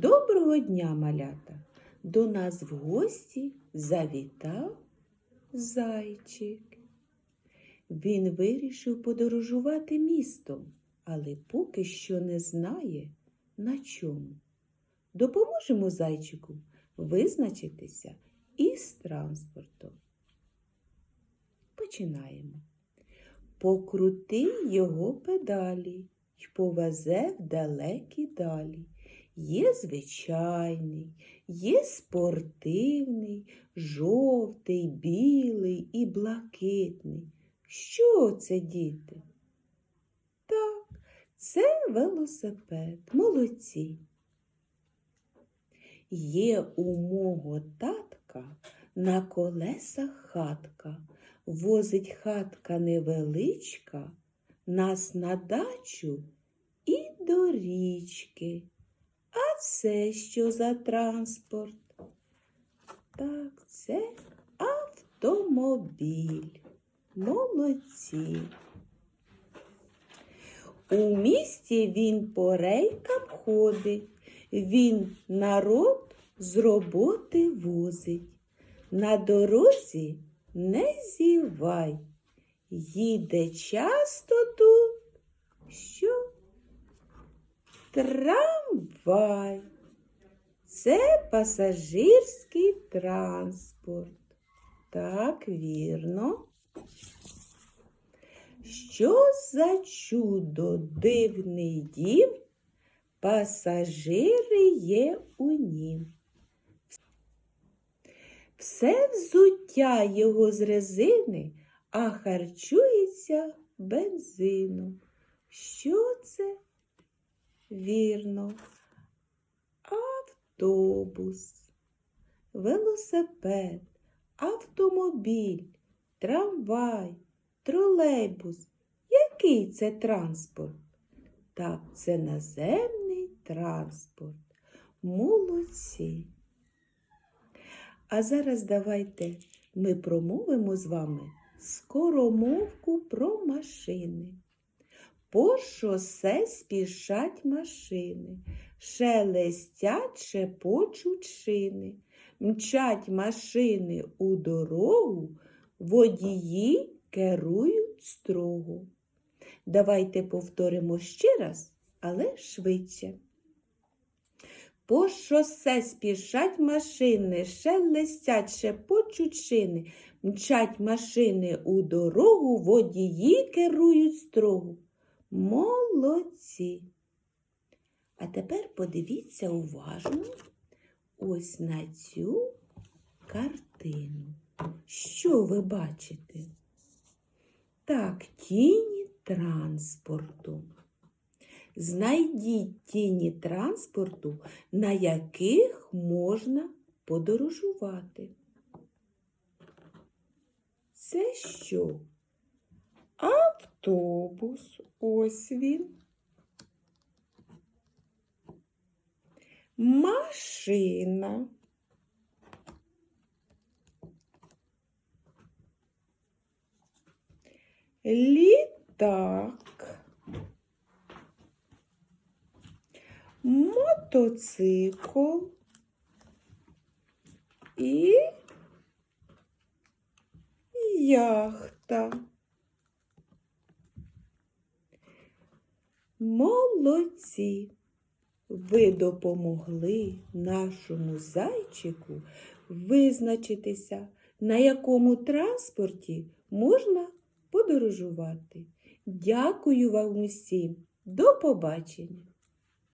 Доброго дня, малята! До нас в гості завітав зайчик. Він вирішив подорожувати містом, але поки що не знає на чому. Допоможемо зайчику визначитися із транспортом. Починаємо. Покрути його педалі й повезе в далекі далі. Є звичайний, є спортивний, жовтий, білий і блакитний. Що це, діти? Так, це велосипед. Молодці. Є у мого татка на колесах хатка. Возить хатка невеличка, нас на дачу і до річки. Це що за транспорт? Так, це автомобіль. Молодці. У місті він по рейкам ходить, він народ з роботи возить. На дорозі не зівай, їде часто тут. Що? Трамвай. Це пасажирський транспорт. Так, вірно. Що за чудо дивний дім? Пасажири є у нім. Все взуття його з резини, а харчується бензином. Що це? Вірно, автобус, велосипед, автомобіль, трамвай, тролейбус. Який це транспорт? Так, це наземний транспорт. Молодці. А зараз давайте ми промовимо з вами скоромовку про машини. По шосе спішать машини, шелестять, шепочуть мчать машини у дорогу, водії керують строго. Давайте повторимо ще раз, але швидше. По шосе спішать машини, шелестять, шепочуть шини, мчать машини у дорогу, водії керують строго. Молодці. А тепер подивіться уважно ось на цю картину. Що ви бачите? Так, тіні транспорту. Знайдіть тіні транспорту, на яких можна подорожувати. Це що? Автобус, ось він. Машина. Літак. Мотоцикл і яхта. Молодці! Ви допомогли нашому зайчику визначитися, на якому транспорті можна подорожувати. Дякую вам усім. До побачення!